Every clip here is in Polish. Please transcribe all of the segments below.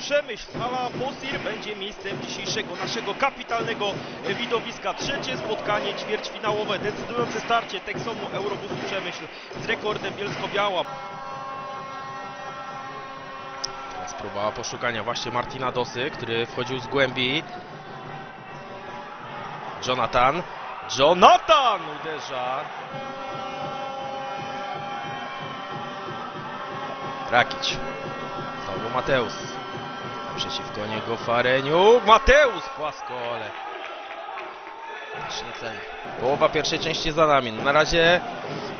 Przemyśl, hala Posir będzie miejscem dzisiejszego naszego kapitalnego widowiska. Trzecie spotkanie ćwierćfinałowe, decydujące starcie Teksomu Eurobusu Przemyśl z rekordem Bielsko-Biała. Teraz próba poszukania właśnie Martina Dosy, który wchodził z głębi. Jonathan. Jonathan uderza. Rakić. Znowu Mateusz. Przeciwko niego Fareniuk. Mateusz płasko, ale... Też nie celnie. Połowa pierwszej części za nami. Na razie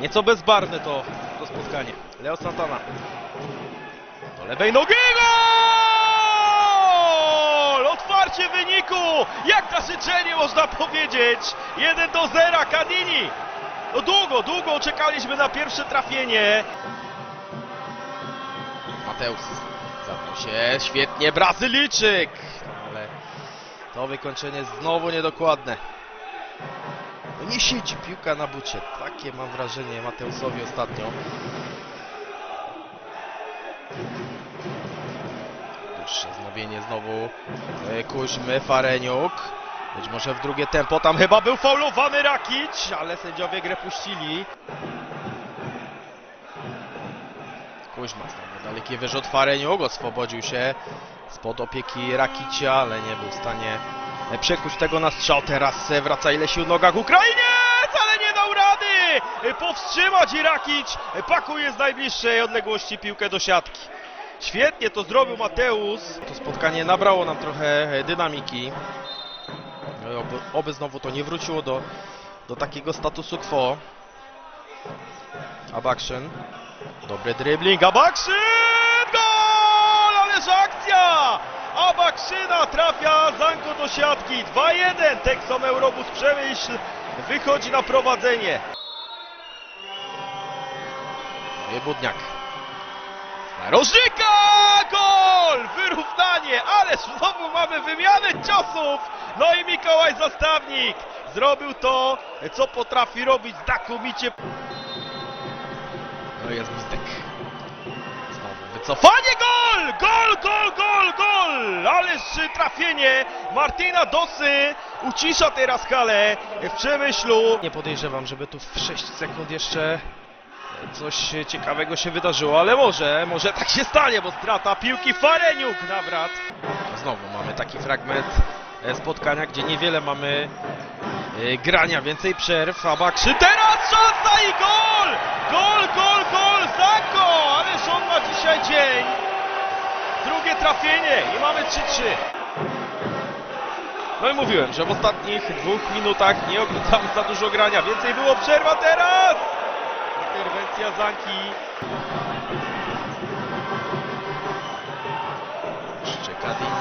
nieco bezbarwne to, to spotkanie. Leo Santana. Do lewej nogi gol! Otwarcie wyniku! Jak na życzenie można powiedzieć! 1 do 0 Kadini! No długo, długo czekaliśmy na pierwsze trafienie. Mateusz się świetnie Brazylijczyk! Ale to wykończenie znowu niedokładne. No nie siedzi piłka na bucie. Takie mam wrażenie Mateuszowi ostatnio. Dłuższe znowienie znowu e, Kuźmy, Fareniuk. Być może w drugie tempo. Tam chyba był faulowany Rakić, ale sędziowie grę puścili. Kuźma znowu daleki wyrzut Fareniuk. Oswobodził się spod opieki Rakicia, ale nie był w stanie przekuć tego na strzał. Teraz wraca ile sił nogach Ukrainiec, ale nie dał rady powstrzymać i Rakić pakuje z najbliższej odległości piłkę do siatki. Świetnie to zrobił Mateusz. To spotkanie nabrało nam trochę dynamiki. Oby, oby znowu to nie wróciło do, do takiego statusu quo. Abakszyn. Dobry dribbling. Abakszyn! Gol! Ależ akcja! Abakszyna trafia Zanko do siatki. 2-1. Teksom Eurobus Przemyśl wychodzi na prowadzenie. Budniak. Narożnika! Gol! Wyrównanie! Ale znowu mamy wymianę ciosów! No i Mikołaj Zastawnik zrobił to, co potrafi robić znakomicie. No jest. Znowu wycofanie, gol! Gol, gol, gol, gol! Ależ trafienie Martina Dosy ucisza teraz halę w Przemyślu. Nie podejrzewam, żeby tu w 6 sekund jeszcze coś ciekawego się wydarzyło, ale może, może tak się stanie, bo strata piłki Fareniuk nawrat. Znowu mamy taki fragment e, spotkania, gdzie niewiele mamy e, grania, więcej przerw, a Bakrzy teraz szansa i gol! Gol, gol, gol, Zanko! Ależ on ma dzisiaj dzień. Drugie trafienie i mamy 3-3. No i mówiłem, że w ostatnich dwóch minutach nie oglądamy za dużo grania. Więcej było przerwa teraz! Interwencja Zanki. Szczekadini.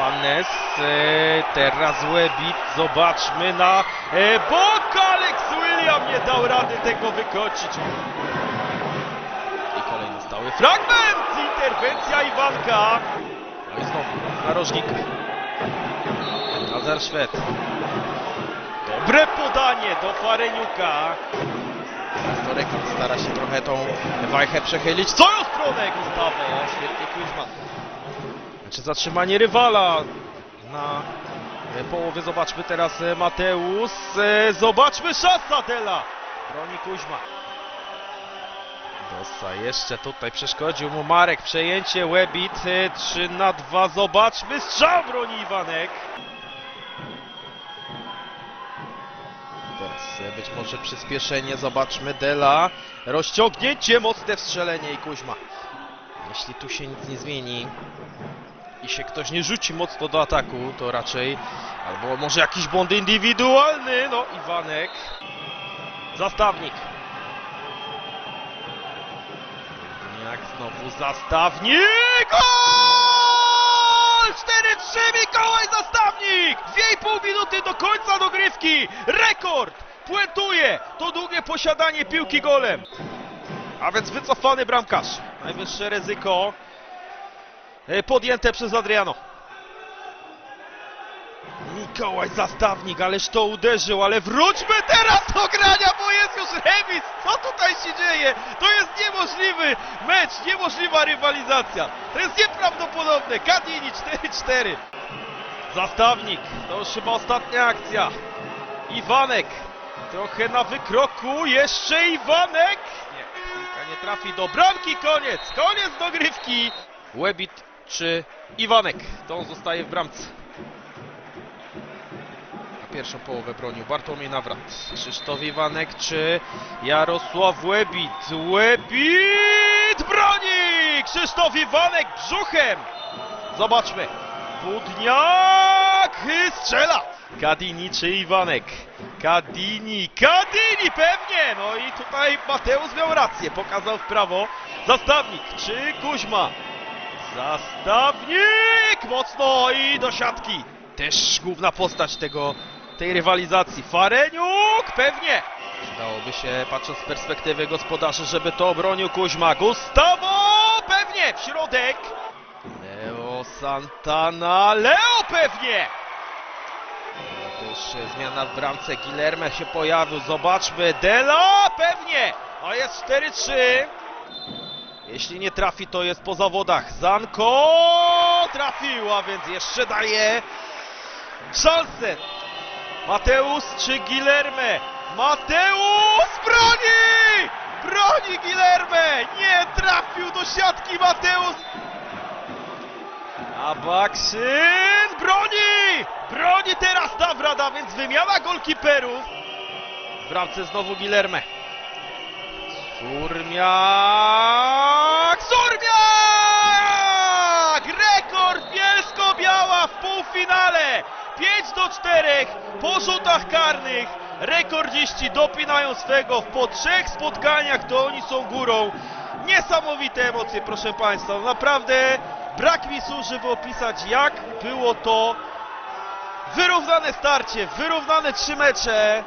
I Panes. E, teraz Łebit. Zobaczmy na e, bok. Alex William nie dał rady tego wykocić. I kolejny stały fragment. Interwencja Iwanka. No i znowu narożnika. Nazar Szwed. Dobre podanie do Fareniuka. Storek stara się trochę tą wajchę przechylić. W swoją stronę Gustawo. Świetnie Kuźma. Znaczy zatrzymanie rywala na e, połowie. Zobaczmy teraz e, Mateusz. E, Zobaczmy szansa Dela. Broni Kuźma. Dossa jeszcze tutaj przeszkodził mu Marek. Przejęcie Łebit. e, 3 na 2. Zobaczmy. Strzał broni Iwanek. Teraz być może przyspieszenie, zobaczmy Dela. Rozciągnięcie, mocne wstrzelenie i Kuźma. Jeśli tu się nic nie zmieni i się ktoś nie rzuci mocno do ataku, to raczej albo może jakiś błąd indywidualny, no Iwanek. Zastawnik. Jak znowu zastawnik! Gol! 4-3 Mikołaj Zastawnik! 2,5 minuty do końca dogrywki! Rekord! Puentuje! To długie posiadanie piłki golem. A więc wycofany bramkarz. Najwyższe ryzyko podjęte przez Adriano. Mikołaj Zastawnik, ależ to uderzył, ale wróćmy teraz do grania, bo jest już remis! Co tutaj się dzieje? To jest niemożliwy mecz, niemożliwa rywalizacja. To jest nieprawdopodobne. Kadini 4-4. Zastawnik, to już chyba ostatnia akcja. Iwanek, trochę na wykroku, jeszcze Iwanek! Nie, nie trafi do bramki, koniec, koniec dogrywki. Łebit czy Iwanek, to on zostaje w bramce. Na pierwszą połowę bronił Bartłomiej Nawrat. Krzysztof Iwanek czy Jarosław Łebit? Łebit broni! Krzysztof Iwanek brzuchem! Zobaczmy. Budniak strzela! Kadini czy Iwanek? Kadini, Kadini pewnie! No i tutaj Mateusz miał rację, pokazał w prawo. Zastawnik czy Kuźma? Zastawnik! Mocno i do siatki. Też główna postać tego, tej rywalizacji. Fareniuk! Pewnie! Przydałoby się, patrząc z perspektywy gospodarzy, żeby to obronił Kuźma. Gustawo! Pewnie! W środek! Leo Santana. Leo pewnie! Też zmiana w bramce. Guillerme się pojawił. Zobaczmy. Dela pewnie! A jest 4-3. Jeśli nie trafi, to jest po zawodach. Zanko trafiła, więc jeszcze daje szansę. Mateusz czy Guillerme? Mateusz broni! Broni Guillerme! Nie trafił do siatki Mateusz! Abakszyn broni! Broni teraz Dawrada, więc wymiana golkiperów. W bramce znowu Guillerme. Surmiak! Surmiak! Rekord Bielsko-Biała w półfinale! 5 do 4 po rzutach karnych. Rekordziści dopinają swego po trzech spotkaniach, to oni są górą. Niesamowite emocje, proszę Państwa. Naprawdę brak mi słów, żeby opisać, jak było to wyrównane starcie, wyrównane trzy mecze.